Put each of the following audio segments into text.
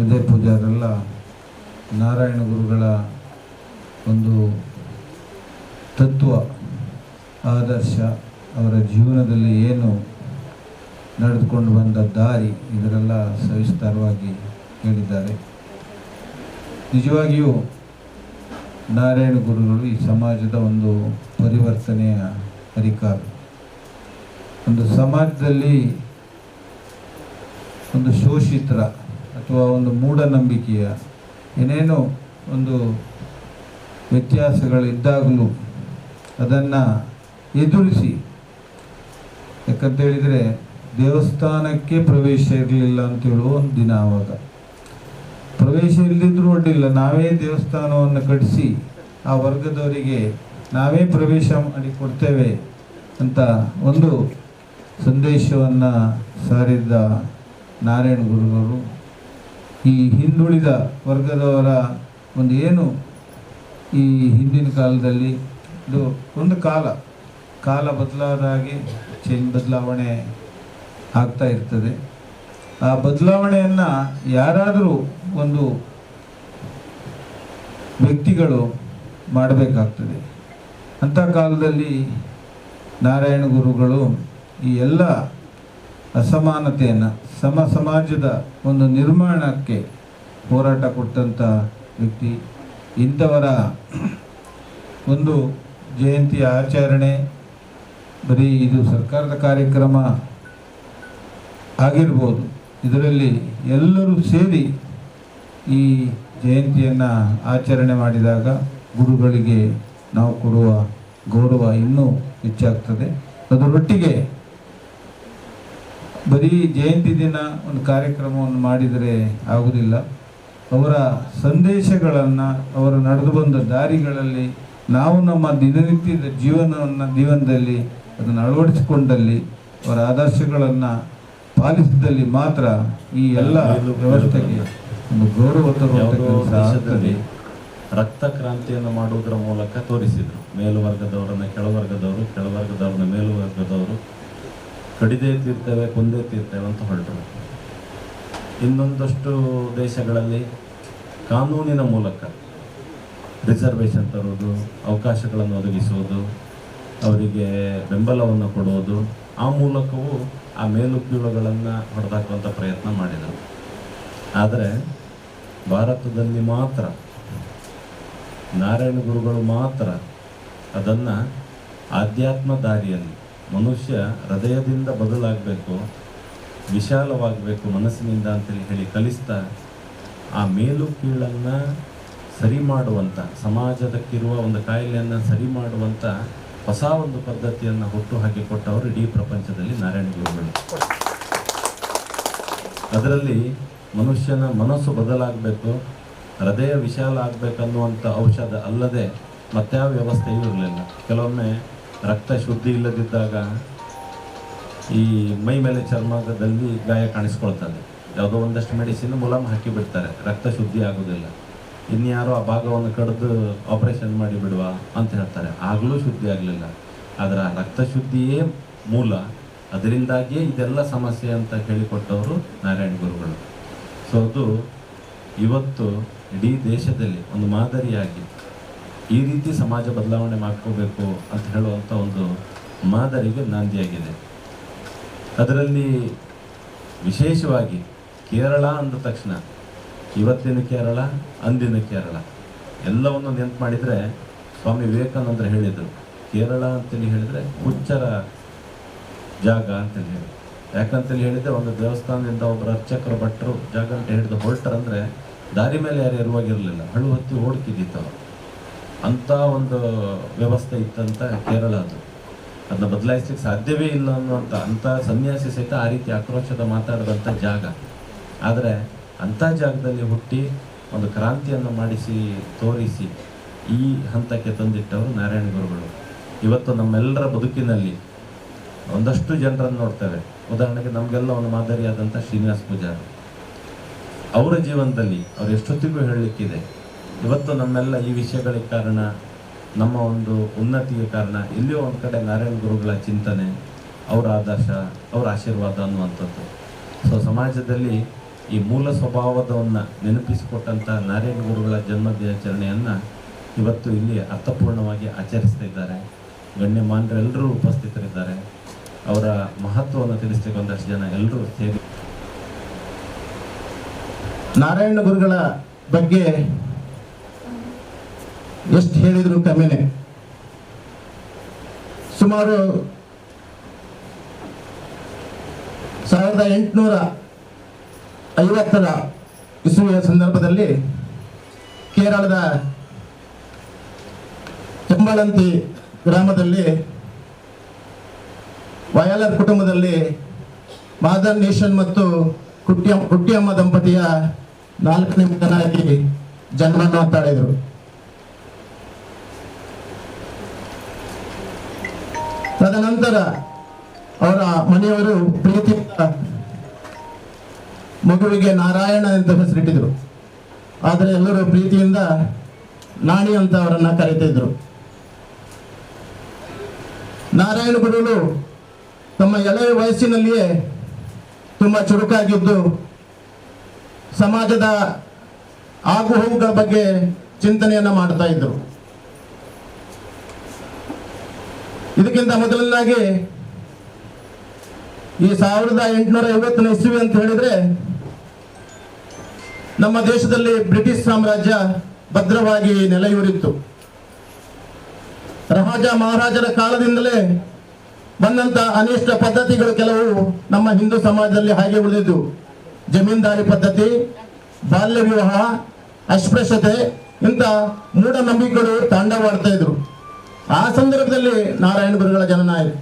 ವಿಜಯ ಪೂಜಾರೆಲ್ಲ ನಾರಾಯಣ ಗುರುಗಳ ಒಂದು ತತ್ವ, ಆದರ್ಶ, ಅವರ ಜೀವನದಲ್ಲಿ ಏನು ನಡೆದುಕೊಂಡು ಬಂದ ದಾರಿ ಇದರೆಲ್ಲ ಸವಿಸ್ತಾರವಾಗಿ ಹೇಳಿದ್ದಾರೆ. ನಿಜವಾಗಿಯೂ ನಾರಾಯಣ ಗುರುಗಳು ಈ ಸಮಾಜದ ಒಂದು ಪರಿವರ್ತನೆಯ ಅಧಿಕಾರ. ಒಂದು ಸಮಾಜದಲ್ಲಿ ಒಂದು ಶೋಷಿತರ ಅಥವಾ ಒಂದು ಮೂಢನಂಬಿಕೆಯ ಏನೇನೋ ಒಂದು ವ್ಯತ್ಯಾಸಗಳಿದ್ದಾಗಲೂ ಅದನ್ನು ಎದುರಿಸಿ. ಯಾಕಂತ ಹೇಳಿದರೆ ದೇವಸ್ಥಾನಕ್ಕೆ ಪ್ರವೇಶ ಇರಲಿಲ್ಲ ಅಂತ ಹೇಳುವ ಒಂದು ದಿನ ಆವಾಗ. ಪ್ರವೇಶ ಇಲ್ಲದಿದ್ರೂ ಅಡ್ಡಿಲ್ಲ ನಾವೇ ದೇವಸ್ಥಾನವನ್ನು ಕಟ್ಟಿಸಿ ಆ ವರ್ಗದವರಿಗೆ ನಾವೇ ಪ್ರವೇಶ ಮಾಡಿ ಕೊಡ್ತೇವೆ ಅಂತ ಒಂದು ಸಂದೇಶವನ್ನು ಸಾರಿದ್ದ ನಾರಾಯಣ ಗುರುಗಳು ಈ ಹಿಂದುಳಿದ ವರ್ಗದವರ ಒಂದು ಏನು ಈ ಹಿಂದಿನ ಕಾಲದಲ್ಲಿ? ಇದು ಒಂದು ಕಾಲ. ಕಾಲ ಬದಲಾದ ಹಾಗೆ ಚೇಂಜ್ ಬದಲಾವಣೆ ಆಗ್ತಾ ಇರ್ತದೆ. ಆ ಬದಲಾವಣೆಯನ್ನು ಯಾರಾದರೂ ಒಂದು ವ್ಯಕ್ತಿಗಳು ಮಾಡಬೇಕಾಗ್ತದೆ. ಅಂಥ ಕಾಲದಲ್ಲಿ ನಾರಾಯಣ ಗುರುಗಳು ಈ ಎಲ್ಲ ಅಸಮಾನತೆಯನ್ನು, ಸಮ ಸಮಾಜದ ಒಂದು ನಿರ್ಮಾಣಕ್ಕೆ ಹೋರಾಟ ಕೊಟ್ಟಂಥ ವ್ಯಕ್ತಿ. ಇಂಥವರ ಒಂದು ಜಯಂತಿಯ ಆಚರಣೆ, ಬರೀ ಇದು ಸರ್ಕಾರದ ಕಾರ್ಯಕ್ರಮ ಆಗಿರ್ಬೋದು. ಇದರಲ್ಲಿ ಎಲ್ಲರೂ ಸೇರಿ ಈ ಜಯಂತಿಯನ್ನು ಆಚರಣೆ ಮಾಡಿದಾಗ ಗುರುಗಳಿಗೆ ನಾವು ಕೊಡುವ ಗೌರವ ಇನ್ನೂ ಹೆಚ್ಚಾಗ್ತದೆ. ಅದರೊಟ್ಟಿಗೆ ಬರೀ ಜಯಂತಿ ದಿನ ಒಂದು ಕಾರ್ಯಕ್ರಮವನ್ನು ಮಾಡಿದರೆ ಆಗುವುದಿಲ್ಲ. ಅವರ ಸಂದೇಶಗಳನ್ನು ಅವರು ನಡೆದು ಬಂದ ದಾರಿಗಳಲ್ಲಿ ನಾವು ನಮ್ಮ ದಿನನಿತ್ಯದ ಜೀವನವನ್ನು ಜೀವನದಲ್ಲಿ ಅದನ್ನು ಅಳವಡಿಸಿಕೊಂಡಲ್ಲಿ ಅವರ ಆದರ್ಶಗಳನ್ನು ಪಾಲಿಸಿದಲ್ಲಿ ಮಾತ್ರ ಈ ಎಲ್ಲ ವ್ಯವಸ್ಥೆಗೆ ಒಂದು ಗೌರವ ತರುವಂತದಲ್ಲಿ ರಕ್ತ ಕ್ರಾಂತಿಯನ್ನು ಮಾಡುವುದರ ಮೂಲಕ ತೋರಿಸಿದರು. ಮೇಲುವರ್ಗದವರನ್ನು ಕೆಳವರ್ಗದವರು ಕೆಳವರ್ಗದವ್ರನ್ನ ಮೇಲುವರ್ಗದವರು. ಕಡಿದೇ ತೀರ್ತೇವೆ, ಕೊಂದೇ ತೀರ್ತೇವೆ ಅಂತ ಹೊರಟರು. ಇನ್ನೊಂದಷ್ಟು ದೇಶಗಳಲ್ಲಿ ಕಾನೂನಿನ ಮೂಲಕ ರಿಸರ್ವೇಷನ್ ತರುವುದು, ಅವಕಾಶಗಳನ್ನು ಒದಗಿಸುವುದು, ಅವರಿಗೆ ಬೆಂಬಲವನ್ನು ಕೊಡುವುದು, ಆ ಮೂಲಕವೂ ಆ ಮೇಲು ಕೀಳುಗಳನ್ನು ಹೊಡೆದಾಕುವಂಥ ಪ್ರಯತ್ನ ಮಾಡಿದರು. ಆದರೆ ಭಾರತದಲ್ಲಿ ಮಾತ್ರ, ನಾರಾಯಣ ಗುರುಗಳು ಮಾತ್ರ ಅದನ್ನು ಆಧ್ಯಾತ್ಮ ದಾರಿಯಲ್ಲಿ ಮನುಷ್ಯ ಹೃದಯದಿಂದ ಬದಲಾಗಬೇಕು, ವಿಶಾಲವಾಗಬೇಕು ಮನಸ್ಸಿನಿಂದ ಅಂತೇಳಿ ಹೇಳಿ ಕಲಿಸ್ತಾ, ಆ ಮೇಲು ಕೀಳನ್ನು ಸರಿ ಮಾಡುವಂಥ ಸಮಾಜದಕ್ಕಿರುವ ಒಂದು ಕಾಯಿಲೆಯನ್ನು ಸರಿ ಮಾಡುವಂಥ ಹೊಸ ಒಂದು ಪದ್ಧತಿಯನ್ನು ಹುಟ್ಟು ಹಾಕಿಕೊಟ್ಟವರು ಇಡೀ ಪ್ರಪಂಚದಲ್ಲಿ ನಾರಾಯಣ ಗುರುಗಳು. ಅದರಲ್ಲಿ ಮನುಷ್ಯನ ಮನಸ್ಸು ಬದಲಾಗಬೇಕು, ಹೃದಯ ವಿಶಾಲ ಆಗಬೇಕನ್ನುವಂಥ ಔಷಧ ಅಲ್ಲದೆ ಮತ್ತಾವ ವ್ಯವಸ್ಥೆಯೂ ಇರಲಿಲ್ಲ. ಕೆಲವೊಮ್ಮೆ ರಕ್ತ ಶುದ್ಧಿ ಇಲ್ಲದಿದ್ದಾಗ ಈ ಮೈ ಮೇಲೆ ಚರ್ಮದಲ್ಲಿ ಗಾಯ ಕಾಣಿಸ್ಕೊಳ್ತದೆ. ಯಾವುದೋ ಒಂದಷ್ಟು ಮೆಡಿಸಿನ್ ಮುಲಾಮ್ ಹಾಕಿ ಬಿಡ್ತಾರೆ ರಕ್ತ ಶುದ್ಧಿ ಆಗೋದಿಲ್ಲ. ಇನ್ಯಾರೋ ಆ ಭಾಗವನ್ನು ಕಡಿದು ಆಪರೇಷನ್ ಮಾಡಿ ಬಿಡುವ ಅಂತ ಹೇಳ್ತಾರೆ. ಆಗಲೂ ಶುದ್ಧಿ ಆಗಲಿಲ್ಲ. ಆದರೆ ರಕ್ತ ಶುದ್ಧಿಯೇ ಮೂಲ. ಅದರಿಂದಾಗಿಯೇ ಇದೆಲ್ಲ ಸಮಸ್ಯೆ ಅಂತ ಹೇಳಿಕೊಟ್ಟವರು ನಾರಾಯಣ ಗುರುಗಳು. ಸೊ, ಅದು ಇವತ್ತು ಇಡೀ ದೇಶದಲ್ಲಿ ಒಂದು ಮಾದರಿಯಾಗಿ ಈ ರೀತಿ ಸಮಾಜ ಬದಲಾವಣೆ ಮಾಡ್ಕೋಬೇಕು ಅಂತ ಹೇಳುವಂಥ ಒಂದು ಮಾದರಿಗೆ ನಾಂದಿಯಾಗಿದೆ. ಅದರಲ್ಲಿ ವಿಶೇಷವಾಗಿ ಕೇರಳ ಅಂದ ತಕ್ಷಣ, ಇವತ್ತಿನ ಕೇರಳ, ಅಂದಿನ ಕೇರಳ, ಎಲ್ಲವನ್ನು ನೆನಪು ಮಾಡಿದರೆ ಸ್ವಾಮಿ ವಿವೇಕಾನಂದರು ಹೇಳಿದರು. ಕೇರಳ ಅಂತೇಳಿ ಹೇಳಿದರೆ ಹುಚ್ಚರ ಜಾಗ ಅಂತೇಳಿ ಹೇಳಿ ಯಾಕಂತೇಳಿ ಹೇಳಿದರೆ ಒಂದು ದೇವಸ್ಥಾನದಿಂದ ಒಬ್ಬರು ಅರ್ಚಕರು, ಭಟ್ರು ಜಾಗ ಅಂತ ಹಿಡಿದು ಹೊರಟರಂದರೆ ದಾರಿ ಮೇಲೆ ಯಾರು ಇರುವಾಗಿರಲಿಲ್ಲ. ಹಳ್ಳು ಹತ್ತಿ ಓಡ್ತಿದ್ದಿತ್ತು ಅಂಥ ಒಂದು ವ್ಯವಸ್ಥೆ ಇತ್ತಂತ ಕೇರಳ ಅದು. ಅದನ್ನ ಬದಲಾಯಿಸ್ಲಿಕ್ಕೆ ಸಾಧ್ಯವೇ ಇಲ್ಲ ಅನ್ನುವಂಥ ಅಂಥ ಸನ್ಯಾಸಿ ಸಹಿತ ಆ ರೀತಿ ಆಕ್ರೋಶದ ಮಾತಾಡಿದಂಥ ಜಾಗ. ಆದರೆ ಅಂಥ ಜಾಗದಲ್ಲಿ ಹುಟ್ಟಿ ಒಂದು ಕ್ರಾಂತಿಯನ್ನು ಮಾಡಿಸಿ, ತೋರಿಸಿ ಈ ಹಂತಕ್ಕೆ ತಂದಿಟ್ಟವರು ನಾರಾಯಣ ಗುರುಗಳು. ಇವತ್ತು ನಮ್ಮೆಲ್ಲರ ಬದುಕಿನಲ್ಲಿ ಒಂದಷ್ಟು ಜನರನ್ನು ನೋಡ್ತೇವೆ. ಉದಾಹರಣೆಗೆ ನಮಗೆಲ್ಲ ಒಂದು ಮಾದರಿಯಾದಂಥ ಶ್ರೀನಿವಾಸ ಪೂಜಾರಿ. ಅವರ ಜೀವನದಲ್ಲಿ ಅವ್ರು ಎಷ್ಟೊತ್ತಿಗೂ ಹೇಳಲಿಕ್ಕಿದೆ ಇವತ್ತು ನಮ್ಮೆಲ್ಲ ಈ ವಿಷಯಗಳಿಗೆ ಕಾರಣ, ನಮ್ಮ ಒಂದು ಉನ್ನತಿಗೆ ಕಾರಣ, ಎಲ್ಲಿಯೋ ಒಂದು ಕಡೆ ನಾರಾಯಣ ಗುರುಗಳ ಚಿಂತನೆ, ಅವರ ಆದರ್ಶ, ಅವರ ಆಶೀರ್ವಾದ ಅನ್ನುವಂಥದ್ದು. ಸೊ ಸಮಾಜದಲ್ಲಿ ಈ ಮೂಲ ಸ್ವಭಾವದವನ್ನು ನೆನಪಿಸಿಕೊಟ್ಟಂಥ ನಾರಾಯಣ ಗುರುಗಳ ಜನ್ಮ ದಿನಾಚರಣೆಯನ್ನು ಇವತ್ತು ಇಲ್ಲಿ ಅರ್ಥಪೂರ್ಣವಾಗಿ ಆಚರಿಸ್ತಾ ಇದ್ದಾರೆ. ಗಣ್ಯಮಾನ್ಯರೆಲ್ಲರೂ ಉಪಸ್ಥಿತರಿದ್ದಾರೆ. ಅವರ ಮಹತ್ವವನ್ನು ತಿಳಿಸ್ಲಿಕ್ಕೆ ಜನ ಎಲ್ಲರೂ ಸೇರಿ. ನಾರಾಯಣ ಗುರುಗಳ ಬಗ್ಗೆ ಎಷ್ಟು ಹೇಳಿದ್ರು ಕಮ್ಮಿನೇ ಸುಮಾರು ಸಾವಿರದ ಎಂಟುನೂರ ಐವತ್ತರ ಇಸುವಿನ ಸಂದರ್ಭದಲ್ಲಿ ಕೇರಳದ ಚಂಬಳಂತಿ ಗ್ರಾಮದಲ್ಲಿ ವಯಲರ್ ಕುಟುಂಬದಲ್ಲಿ ಮಾದರ್ ನೇಷನ್ ಮತ್ತು ಕುಟ್ಟಿ ಕುಟ್ಟಿಯಮ್ಮ ದಂಪತಿಯ ನಾಲ್ಕನೇ ಮಗನಾಗಿ ಜನ್ಮವನ್ನು ತಾಳಿದರು. ತದನಂತರ ಅವರ ಮನೆಯವರು ಪ್ರೀತಿ ಮಗುವಿಗೆ ನಾರಾಯಣ ಅಂತ ಹೆಸರಿಟ್ಟಿದ್ರು. ಆದರೆ ಎಲ್ಲರೂ ಪ್ರೀತಿಯಿಂದ ನಾಣಿ ಅಂತ ಅವರನ್ನ ಕರೀತಿದ್ರು ನಾರಾಯಣ ಗುರುಗಳು ತಮ್ಮ ಎಳೆಯ ವಯಸ್ಸಿನಲ್ಲಿಯೇ ತುಂಬಾ ಚುರುಕಾಗಿದ್ದು ಸಮಾಜದ ಆಗುಹೋಗುಗಳ ಬಗ್ಗೆ ಚಿಂತನೆಯನ್ನ ಮಾಡ್ತಾ ಇದ್ರು. ಇದಕ್ಕಿಂತ ಮೊದಲನಾಗಿ ಈ ಸಾವಿರದ ಎಂಟುನೂರ ಐವತ್ತನೇ ಇಸ್ವಿ ಅಂತ ಹೇಳಿದ್ರೆ ನಮ್ಮ ದೇಶದಲ್ಲಿ ಬ್ರಿಟಿಷ್ ಸಾಮ್ರಾಜ್ಯ ಭದ್ರವಾಗಿ ನೆಲೆಯೂರಿತ್ತು. ರಾಜ ಮಹಾರಾಜರ ಕಾಲದಿಂದಲೇ ಬಂದಂತ ಅನಿಷ್ಟ ಪದ್ಧತಿಗಳು ಕೆಲವು ನಮ್ಮ ಹಿಂದೂ ಸಮಾಜದಲ್ಲಿ ಹಾಗೆ ಉಳಿದಿದ್ದು. ಜಮೀನ್ದಾರಿ ಪದ್ಧತಿ, ಬಾಲ್ಯ ವಿವಾಹ, ಅಸ್ಪೃಶ್ಯತೆ, ಇಂಥ ಮೂಢನಂಬಿಕೆಗಳು ತಾಂಡವಾಡ್ತಾ ಇದ್ರು. ಆ ಸಂದರ್ಭದಲ್ಲಿ ನಾರಾಯಣ ಗುರುಗಳ ಜನನ ಆಯಿತು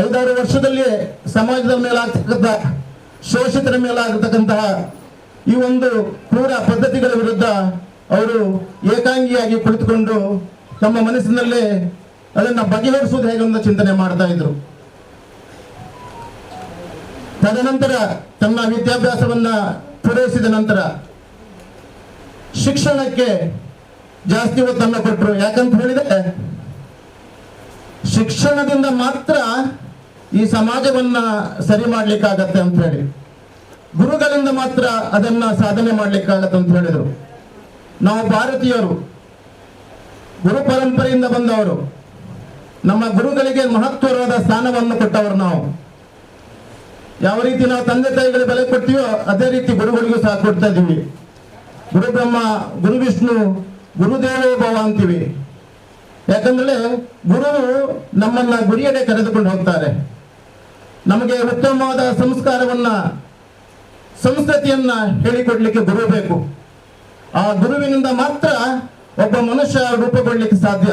ಐದಾರು ವರ್ಷದಲ್ಲಿ ಸಮಾಜದ ಮೇಲಾಗ್ತಕ್ಕಂಥ ಶೋಷಿತರ ಮೇಲಾಗತಕ್ಕಂತಹ ಈ ಒಂದು ಕ್ರೂರ ಪದ್ಧತಿಗಳ ವಿರುದ್ಧ ಅವರು ಏಕಾಂಗಿಯಾಗಿ ಕುಳಿತುಕೊಂಡು ತಮ್ಮ ಮನಸ್ಸಿನಲ್ಲೇ ಅದನ್ನ ಬಗೆಹರಿಸುವುದು ಹೇಗೆ ಒಂದು ಚಿಂತನೆ ಮಾಡ್ತಾ ಇದ್ರು. ತದನಂತರ ತನ್ನ ವಿದ್ಯಾಭ್ಯಾಸವನ್ನ ಪೂರೈಸಿದ ನಂತರ ಶಿಕ್ಷಣಕ್ಕೆ ಜಾಸ್ತಿ ಒತ್ತನ್ನು ಕೊಟ್ಟರು ಯಾಕಂತ ಹೇಳಿದ್ರೆ, ಶಿಕ್ಷಣದಿಂದ ಮಾತ್ರ ಈ ಸಮಾಜವನ್ನ ಸರಿ ಮಾಡ್ಲಿಕ್ಕಾಗತ್ತೆ ಅಂತ ಹೇಳಿ. ಗುರುಗಳಿಂದ ಮಾತ್ರ ಅದನ್ನ ಸಾಧನೆ ಮಾಡ್ಲಿಕ್ಕಾಗತ್ತೆ ಅಂತ ಹೇಳಿದರು. ನಾವು ಭಾರತೀಯರು, ಗುರು ಪರಂಪರೆಯಿಂದ ಬಂದವರು, ನಮ್ಮ ಗುರುಗಳಿಗೆ ಮಹತ್ವವಾದ ಸ್ಥಾನವನ್ನು ಕೊಟ್ಟವರು ನಾವು. ಯಾವ ರೀತಿ ನಾವು ತಂದೆ ತಾಯಿಗಳಿಗೆ ಬೆಲೆ ಕೊಡ್ತೀವೋ ಅದೇ ರೀತಿ ಗುರುಗಳಿಗೂ ಸಹ ಕೊಡ್ತಾ ಇದ್ದೀವಿ. ಗುರು ಬ್ರಹ್ಮ, ಗುರು ವಿಷ್ಣು ಗುರುದೇವೋ ಭವ ಅಂತೀವಿ. ಯಾಕಂದ್ರೆ ಗುರು ನಮ್ಮನ್ನ ಗುರಿಯಡೆ ಕರೆದುಕೊಂಡು ಹೋಗ್ತಾರೆ. ನಮಗೆ ಉತ್ತಮವಾದ ಸಂಸ್ಕಾರವನ್ನ, ಸಂಸ್ಕೃತಿಯನ್ನ ಹೇಳಿಕೊಡ್ಲಿಕ್ಕೆ ಗುರು ಬೇಕು. ಆ ಗುರುವಿನಿಂದ ಮಾತ್ರ ಒಬ್ಬ ಮನುಷ್ಯ ರೂಪುಗೊಳ್ಳಿಕ್ಕೆ ಸಾಧ್ಯ.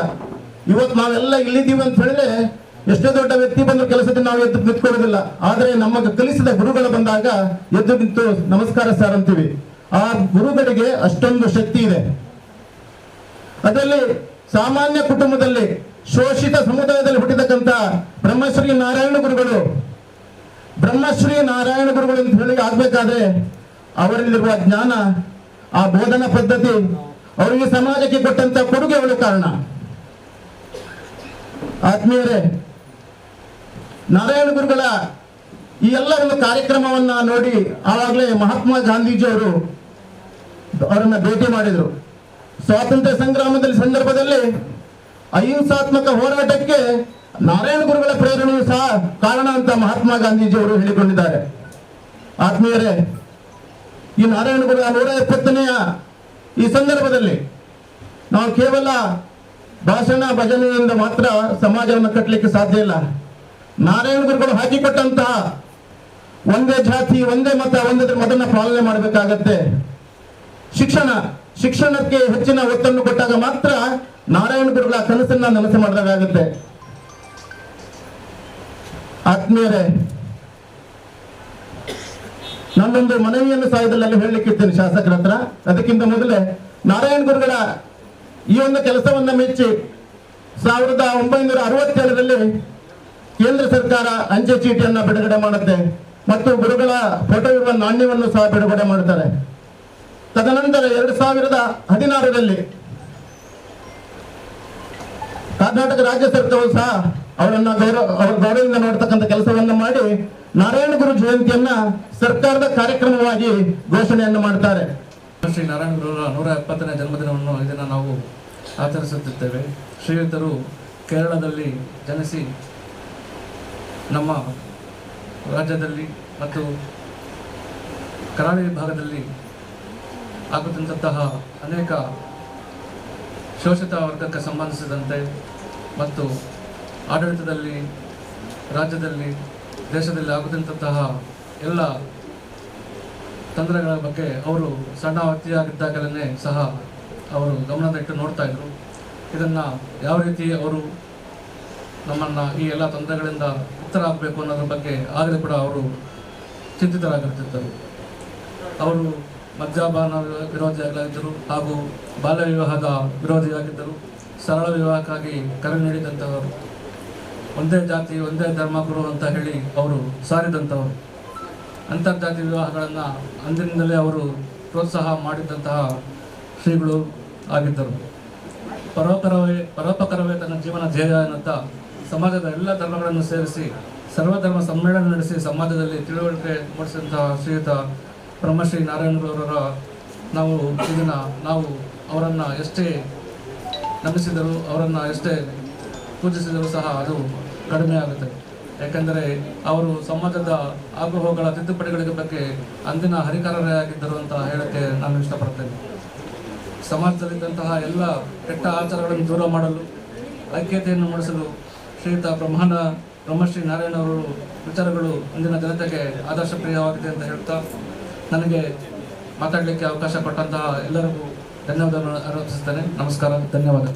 ಇವತ್ತು ನಾವೆಲ್ಲ ಇಲ್ಲಿದ್ದೀವಿ ಅಂತ ಹೇಳಿದ್ರೆ ಎಷ್ಟೇ ದೊಡ್ಡ ವ್ಯಕ್ತಿ ಬಂದ್ರು ಕೆಲಸದ ನಾವು ಎದ್ದು ನಿಂತ್ಕೊಳ್ಳೋದಿಲ್ಲ. ಆದರೆ ನಮಗೆ ಕಲಿಸಿದ ಗುರುಗಳು ಬಂದಾಗ ಎದ್ದು ನಿಂತು ನಮಸ್ಕಾರ ಸರ್ ಅಂತೀವಿ. ಆ ಗುರುಗಳಿಗೆ ಅಷ್ಟೊಂದು ಶಕ್ತಿ ಇದೆ. ಅದರಲ್ಲಿ ಸಾಮಾನ್ಯ ಕುಟುಂಬದಲ್ಲಿ ಶೋಷಿತ ಸಮುದಾಯದಲ್ಲಿ ಹುಟ್ಟಿದಕ್ಕಂತ ಬ್ರಹ್ಮಶ್ರೀ ನಾರಾಯಣ ಗುರುಗಳು. ಬ್ರಹ್ಮಶ್ರೀ ನಾರಾಯಣ ಗುರುಗಳು ಅಂತ ಹೇಳಿ ಆಗ್ಬೇಕಾದ್ರೆ ಅವರಲ್ಲಿರುವ ಜ್ಞಾನ, ಆ ಬೋಧನಾ ಪದ್ಧತಿ ಅವರಿಗೆ ಸಮಾಜಕ್ಕೆ ಕೊಟ್ಟಂತ ಕೊಡುಗೆ ಕೊಡುಗೆಗಳು ಕಾರಣ. ಆತ್ಮೀಯರೇ, ನಾರಾಯಣ ಗುರುಗಳ ಈ ಎಲ್ಲ ಒಂದು ಕಾರ್ಯಕ್ರಮವನ್ನ ನೋಡಿ ಆವಾಗಲೇ ಮಹಾತ್ಮ ಗಾಂಧೀಜಿ ಅವರು ಅವರನ್ನ ಭೇಟಿ ಮಾಡಿದರು. ಸ್ವಾತಂತ್ರ್ಯ ಸಂಗ್ರಾಮದಲ್ಲಿ ಸಂದರ್ಭದಲ್ಲಿ ಅಹಿಂಸಾತ್ಮಕ ಹೋರಾಟಕ್ಕೆ ನಾರಾಯಣ ಗುರುಗಳ ಪ್ರೇರಣೆಯು ಸಹ ಕಾರಣ ಅಂತ ಮಹಾತ್ಮ ಗಾಂಧೀಜಿಯವರು ಹೇಳಿಕೊಂಡಿದ್ದಾರೆ. ಆತ್ಮೀಯರೇ, ಈ ನಾರಾಯಣ ಗುರುಗಳ ನೂರ ಎಪ್ಪತ್ತನೆಯ ಈ ಸಂದರ್ಭದಲ್ಲಿ ನಾವು ಕೇವಲ ಭಾಷಣ ಭಜನೆಯಿಂದ ಮಾತ್ರ ಸಮಾಜವನ್ನು ಕಟ್ಟಲಿಕ್ಕೆ ಸಾಧ್ಯ ಇಲ್ಲ. ನಾರಾಯಣ ಗುರುಗಳು ಹಾಕಿಕೊಟ್ಟಂತಹ ಒಂದೇ ಜಾತಿ, ಒಂದೇ ಮತ, ಒಂದೇ ಮತನ ಪಾಲನೆ ಮಾಡಬೇಕಾಗತ್ತೆ. ಶಿಕ್ಷಣ ಶಿಕ್ಷಣಕ್ಕೆ ಹೆಚ್ಚಿನ ಒತ್ತನ್ನು ಕೊಟ್ಟಾಗ ಮಾತ್ರ ನಾರಾಯಣ ಗುರುಗಳ ಕನಸನ್ನ ನನಸು ಮಾಡಿದಾಗುತ್ತೆ ಆತ್ಮೀಯರೇ, ನನ್ನೊಂದು ಮನವಿಯನ್ನು ಸಾಯದಲ್ಲಿ ಹೇಳಲಿಕ್ಕಿದ್ದೇನೆ ಶಾಸಕರ ಹತ್ರ. ಅದಕ್ಕಿಂತ ಮೊದಲೇ ನಾರಾಯಣ ಗುರುಗಳ ಈ ಒಂದು ಕೆಲಸವನ್ನ ಮೆಚ್ಚಿ ಸಾವಿರದ ಒಂಬೈನೂರ ಅರವತ್ತೇಳರಲ್ಲಿ ಕೇಂದ್ರ ಸರ್ಕಾರ ಅಂಚೆ ಚೀಟಿಯನ್ನ ಬಿಡುಗಡೆ ಮಾಡುತ್ತೆ. ಮತ್ತು ಗುರುಗಳ ಫೋಟೋ ಇರುವ ನಾಣ್ಯವನ್ನು ಸಹ ಬಿಡುಗಡೆ ಮಾಡುತ್ತಾರೆ. ತದನಂತರ ಎರಡು ಸಾವಿರದ ಹದಿನಾರರಲ್ಲಿ ಕರ್ನಾಟಕ ರಾಜ್ಯ ಸರ್ಕಾರವು ಸಹ ಅವರನ್ನ ಗೌರವ, ಅವರ ಗೌರವದಿಂದ ನೋಡ್ತಕ್ಕಂಥ ಕೆಲಸವನ್ನು ಮಾಡಿ ನಾರಾಯಣ ಗುರು ಜಯಂತಿಯನ್ನ ಸರ್ಕಾರದ ಕಾರ್ಯಕ್ರಮವಾಗಿ ಘೋಷಣೆಯನ್ನು ಮಾಡ್ತಾರೆ. ಶ್ರೀ ನಾರಾಯಣ ಗುರು ನೂರ ಎಪ್ಪತ್ತನೇ ಜನ್ಮದಿನವನ್ನು ಇದನ್ನು ನಾವು ಆಚರಿಸುತ್ತಿದ್ದೇವೆ. ಶ್ರೀಯುತರು ಕೇರಳದಲ್ಲಿ ಜನಿಸಿ ನಮ್ಮ ರಾಜ್ಯದಲ್ಲಿ ಮತ್ತು ಕರಾವಳಿ ಭಾಗದಲ್ಲಿ ಆಗುತ್ತಿದ್ದಂತಹ ಅನೇಕ ಶೋಷಿತ ವರ್ಗಕ್ಕೆ ಸಂಬಂಧಿಸಿದಂತೆ ಮತ್ತು ಆಡಳಿತದಲ್ಲಿ, ರಾಜ್ಯದಲ್ಲಿ, ದೇಶದಲ್ಲಿ ಆಗುತ್ತಿದ್ದಂತಹ ಎಲ್ಲ ತಂತ್ರಗಳ ಬಗ್ಗೆ ಅವರು ಸಣ್ಣ ವ್ಯಕ್ತಿಯಾಗಿದ್ದಾಗಲೇ ಸಹ ಅವರು ಗಮನದಿಟ್ಟು ನೋಡ್ತಾ ಇದ್ರು. ಇದನ್ನು ಯಾವ ರೀತಿ ಅವರು ನಮ್ಮನ್ನು ಈ ಎಲ್ಲ ತೊಂದರೆಗಳಿಂದ ಆಗಬೇಕು ಅನ್ನೋದ್ರ ಬಗ್ಗೆ ಆಗಲೇ ಕೂಡ ಅವರು ಚಿಂತಿತರಾಗಿರ್ತಿದ್ದರು. ಅವರು ಮದ್ಯಪಾನ ವಿರೋಧಿಯಾಗಿದ್ದರು ಹಾಗೂ ಬಾಲ್ಯ ವಿವಾಹದ ವಿರೋಧಿಯಾಗಿದ್ದರು. ಸರಳ ವಿವಾಹಕ್ಕಾಗಿ ಕರೆ ನೀಡಿದಂಥವರು. ಒಂದೇ ಜಾತಿ, ಒಂದೇ ಧರ್ಮ ಗುರು ಅಂತ ಹೇಳಿ ಅವರು ಸಾರಿದಂಥವರು. ಅಂತರ್ಜಾತಿ ವಿವಾಹಗಳನ್ನು ಅಂದಿನಿಂದಲೇ ಅವರು ಪ್ರೋತ್ಸಾಹ ಮಾಡಿದಂತಹ ಶ್ರೀಗಳು ಆಗಿದ್ದರು. ಪರೋಪರವೇ, ಪರೋಪಕರವೇ ತನ್ನ ಜೀವನ ಧ್ಯೇಯ ಎನ್ನುತ್ತ ಸಮಾಜದ ಎಲ್ಲ ಧರ್ಮಗಳನ್ನು ಸೇರಿಸಿ, ಸರ್ವಧರ್ಮ ಸಮ್ಮೇಳನ ನಡೆಸಿ ಸಮಾಜದಲ್ಲಿ ತಿಳುವಳಿಕೆ ಮೂಡಿಸಿದಂತಹ ಶ್ರೀಯುತ ಬ್ರಹ್ಮಶ್ರೀ ನಾರಾಯಣರವರ ನಾವು ಇದನ್ನು, ನಾವು ಅವರನ್ನು ಎಷ್ಟೇ ನಂಬಿಸಿದರೂ ಅವರನ್ನು ಎಷ್ಟೇ ಪೂಜಿಸಿದರೂ ಸಹ ಅದು ಕಡಿಮೆ ಆಗುತ್ತೆ. ಯಾಕೆಂದರೆ ಅವರು ಸಮಾಜದ ಆಗ್ರಹಗಳ ತಿದ್ದುಪಡಿಗಳಿಗೆ ಬಗ್ಗೆ ಅಂದಿನ ಹರಿಕಾರರೇ ಆಗಿದ್ದರು ಅಂತ ಹೇಳಕ್ಕೆ ನಾನು ಇಷ್ಟಪಡ್ತೇನೆ. ಸಮಾಜದಲ್ಲಿದ್ದಂತಹ ಎಲ್ಲ ಕೆಟ್ಟ ಆಚಾರಗಳನ್ನು ದೂರ ಮಾಡಲು, ಐಕ್ಯತೆಯನ್ನು ಮೂಡಿಸಲು ಶ್ರೀಯುತ ಬ್ರಹ್ಮಾಂಡ ಬ್ರಹ್ಮಶ್ರೀ ನಾರಾಯಣ ಅವರು ವಿಚಾರಗಳು ಅಂದಿನ ಜನತೆಗೆ ಆದರ್ಶಪ್ರಿಯವಾಗಿದೆ ಅಂತ ಹೇಳ್ತಾ ನನಗೆ ಮಾತಾಡಲಿಕ್ಕೆ ಅವಕಾಶ ಕೊಟ್ಟಂತಹ ಎಲ್ಲರಿಗೂ ಧನ್ಯವಾದಗಳನ್ನು ಅರ್ಪಿಸುತ್ತೇನೆ ನಮಸ್ಕಾರ ಧನ್ಯವಾದ